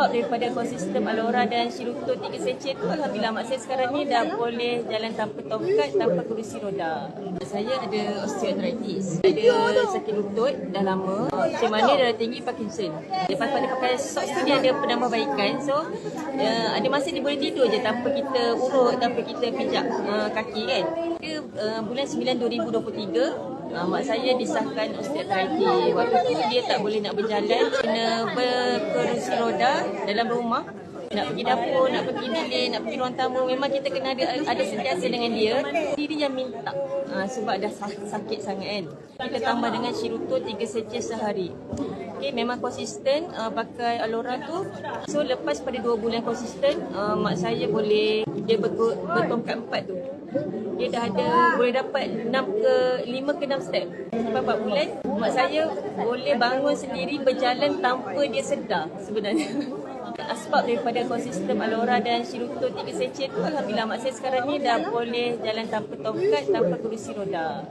Asbab daripada konsisten Alora dan Shiruto 3 secet tu Alhamdulillah mak saya sekarang ni dah boleh jalan tanpa tongkat, tanpa kerusi roda. Saya ada osteoarthritis. Ada sakit lutut dah lama. Macam mana darah tinggi Parkinson. Lepas pada pakai socks tu dia ada penambahbaikan. So uh, ada masa dia boleh tidur je tanpa kita urut, tanpa kita pijak uh, kaki kan. Dia uh, bulan 9 2023 Uh, mak saya disahkan osteoarthritis. Waktu tu dia tak boleh nak berjalan, kena berkerusi roda dalam rumah. Nak pergi dapur, nak pergi bilik, nak pergi ruang tamu. Memang kita kena ada ada sentiasa dengan dia. Diri yang minta uh, sebab dah sakit sangat kan. Kita tambah dengan Shiruto 3 secet sehari. Okay, memang konsisten uh, pakai Alora tu. So lepas pada 2 bulan konsisten, uh, mak saya boleh dia ber, bertongkat 4 tu dia dah ada boleh dapat 6 ke 5 ke 6 step. Lepas 4 bulan, mak saya boleh bangun sendiri berjalan tanpa dia sedar sebenarnya. Asbab daripada konsisten Alora dan Shiruto 3 secet tu Alhamdulillah mak saya sekarang ni dah boleh jalan tanpa tongkat, tanpa kerusi roda.